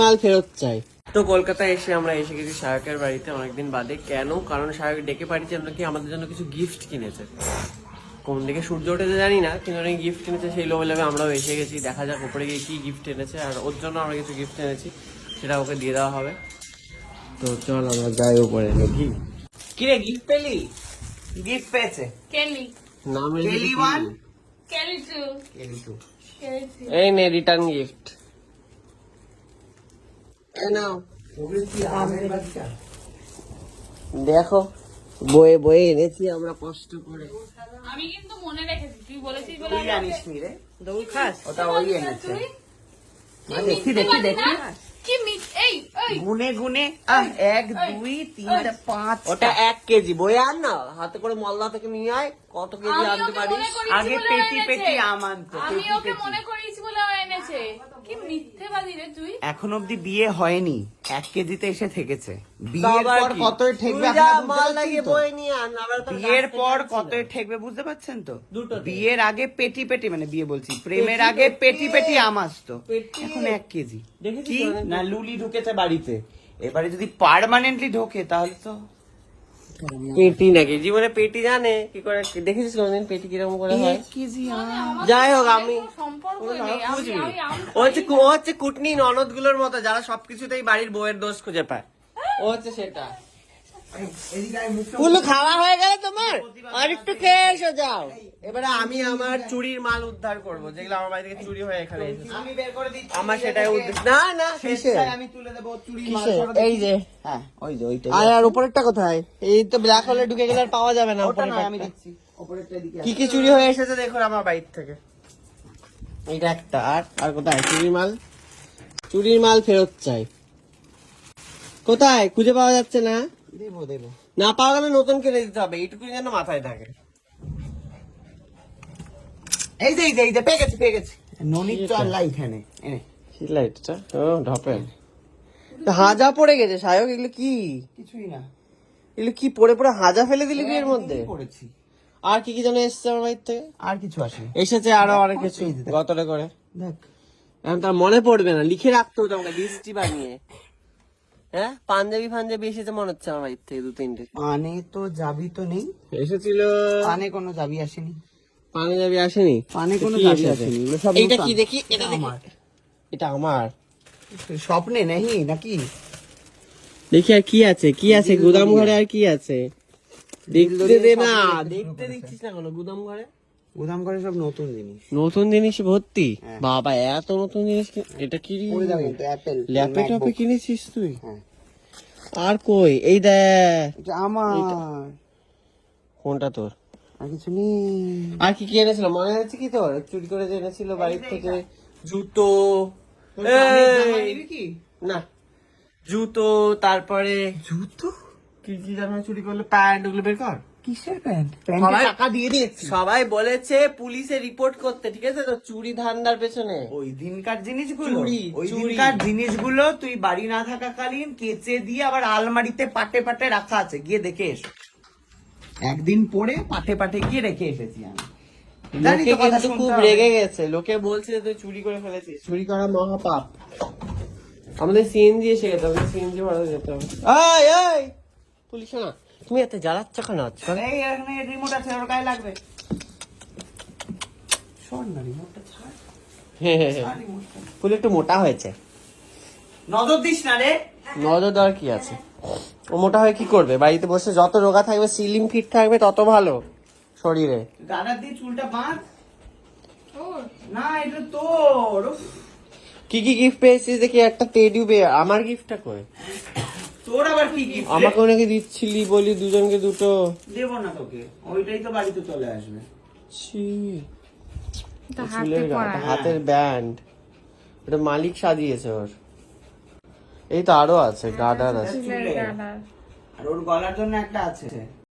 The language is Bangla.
মাল ফেরত চাই। তো কলকাতায় এসে আমরা এসে গেছি শায়কের বাড়িতে অনেকদিন বাদে। কেন? কারণ শায়ক ডেকে পাঠিয়েছে আমরা কি আমাদের জন্য কিছু গিফট কিনেছে। কোন দিকে সূর্য উঠেছে জানি না কিন্তু অনেক গিফট এনেছে সেই লোভে লোভে আমরাও এসে গেছি। দেখা যাক উপরে গিয়ে কি গিফট এনেছে আর ওর জন্য আমরা কিছু গিফট এনেছি সেটা ওকে দিয়ে দেওয়া হবে। তো চল আমরা যাই উপরে নাকি কি রে গিফট পেলি? গিফট পেয়েছে। কেলি। নাম Kelly one? Kelly two Kelly two Kelly two এই নে রিটার্ন গিফট দেখো বয়ে বয়ে এনেছি আমরা কষ্ট করে। আমি কিন্তু মনে রেখেছি তুই বলেছিস বলে তুই জানিস নি রে। দৌড় খাস? ওটা ওই এনেছে। আরে, দেখি, দেখি, দেখি। কি মিথ- এই এই। গুনে গুনে। আহ, এক দুই তিনটা পাঁচ ওটা এক কেজি। বয়ে আন না হাতে করে মল্লা থেকে নিয়ে আয় কত কেজি আনতে পারিস? আগে পেটি পেটি আম আনতো, আমি পেটি ওকে মনে করিয়েছি এনেছে কি মিথ্যেবাদী রে তুই? এখন অব্দি বিয়ে হয়নি এক কেজিতে এসে থেকেছে। বিয়ের পর কি? কতই ঠেকবে? তো? বিয়ের পর কতই ঠেকবে বুঝতে পারছেন তো? বিয়ের আগে পেটি পেটি মানে বিয়ে বলছি প্রেমের আগে পেটি। পেটি আম আসতো। এখন এক কেজি। কি? না লুলি ঢুকেছে বাড়িতে। এবারে যদি পার্মানেন্টলি ঢোকে তাহলে তো পেটি নাকি? জীবনে পেটি জানে। কি করে? দেখেছিস কোনদিন পেটি কীরকম করে হয়? যাই হোক আমি। ও হচ্ছে ও হচ্ছে কুটনি ননদগুলোর মতো যারা সবকিছুতেই বাড়ির বউয়ের দোষ খুঁজে পায়। ও হচ্ছে সেটা। পুলু খাওয়া হয়ে গেল তোমার? আর একটু খেয়ে এসো যাও। এবারে আমি আমার চুরির মাল উদ্ধার করব। যেগুলো আমার বাড়ি থেকে চুরি হয়ে এখানে আমি বের করে দিচ্ছি। আমার সেটাই উদ্দেশ্য। না না কিসে আমি তুলে দেবো চুরি মাল। এই যে হ্যাঁ। ওই যে ওইটা আর আর উপরেরটা কোথায়? এই তো ব্ল্যাক হোলে ঢুকে গেলে আর পাওয়া যাবে না ওটা উপরের আমি দিচ্ছি। ওপরেরটা এদিকে কি কি চুরি হয়ে এসেছে দেখুন আমার বাড়ির থেকে। এটা একটা আর আর কোথায়? চুরির মাল? চুরির মাল ফেরত চাই। কোথায়? খুঁজে পাওয়া যাচ্ছে না? দেবো দেবো। না পাওয়া গেলে নতুন কিনে দিতে হবে এইটুকু যেন মাথায় থাকে। এই যে এই যে এই যে পেয়ে গেছি পেয়ে গেছি। ননির তো আর লাইট এনে। এনে লাইটটা ও ঢপেন হাজা পড়ে গেছে সায়ক এগুলো কি? কিছুই না। এগুলো কি পড়ে পড়ে হাজা ফেলে দিলি বিয়ের মধ্যে? করেছি আর কি কি যেন এসছে আমার বাড়ির থেকে? আর কিছু আসেনি। এসেছে আরও অনেক কিছু গতরে করে। দেখ। এখন তার মনে পড়বে না লিখে রাখতে হতো আমাকে লিস্টটি বানিয়ে। হ্যাঁ? পাঞ্জাবি ফাঞ্জাবি এসেছে মনে হচ্ছে আমার বাড়ির থেকে দু তিনটে পানে তো যাবি তো নেই। এসেছিল পানে কোনো যাবি আসেনি। পাঞ্জাবি আসেনি? পানে কোনো যাবি আসেনি। নতুন। কি দেখি? এটা আমার। এটা আমার। স্বপ্নে নেই নাকি? দেখি আর কি আছে কি আছে? গুদাম ঘরে আর কি আছে? দেখতে দে না দেখতে দেখতে দিচ্ছিস না কোনো? গুদাম ঘরে? গুদাম করে সব নতুন জিনিস। নতুন জিনিস ভর্তি? হ্যাঁ। বাবা এত নতুন জিনিস এটা কি অ্যাপেল ল্যাপে টপে কিনেছিস তুই? হ্যাঁ। আর কই? এই দেখ এটা আমার। কোনটা তোর। আর কিছু নেই। আর কি কি এনেছিল? মনে আছে কি তোর? চুরি করে যে এনেছিল বাড়ির থেকে। জুতো। না। জুতো তারপরে জুতো? কি কি যেন চুরি করল? প্যান্ট ওগুলো বের কর। কিসের প্যান্ট সবাই- টাকা দিয়ে দিয়েছি। সবাই বলেছে পুলিশে রিপোর্ট করতে ঠিক আছে? তো চুরি ধান্দার পেছনে। ওই দিনকার জিনিসগুলো ওই দিনকার জিনিসগুলো তুই বাড়ি না থাকাকালীন কেচে দিয়ে আবার আলমারিতে পাটে পাটে রাখা আছে। গিয়ে দেখে এসো। একদিন পরে পাটে পাটে গিয়ে রেখে এসেছি আমি। জানি তো কথা খুব রেগে গেছে। লোকে বলছে যে তুই চুরি করে ফেলেছিস। চুরি করা মহাপাপ। আমাদের সিএনজি এসে গেছে আমাদের সিএনজি ভাড়া যেতে হবে। এই এই! পুলিশ না তুমি এত জ্বালাচ্ছ কেন? এই এখানে রিমোট আছে ওর গায়ে লাগবে। শোন না রিমোটটা ছাড়। ফুল একটু মোটা হয়েছে। নজর দিস না রে। নজর দেওয়ার কি আছে? ও মোটা হয়ে কি করবে? বাড়িতে বসে যত রোগা থাকবে সিলিং ফিট থাকবে তত ভালো শরীরে। দাদার দিয়ে চুলটা বাঁধ। না এটা তোর কি কি গিফট পেয়েছিস দেখি? একটা টেডি বেয়ার আমার গিফটটা কই? তোর আবার কি গিফট আমাকে নাকি দিচ্ছিলি বলি দুজনকে দুটো। দেবো না তোকে। ওইটাই তো বাড়িতে চলে আসবে। ছি। হাতের ব্যান্ড। এটা মালিক সাজিয়েছে ওর। এই তো আরও আছে গার্ডার আছে। আর ওর গলার জন্য একটা আছে।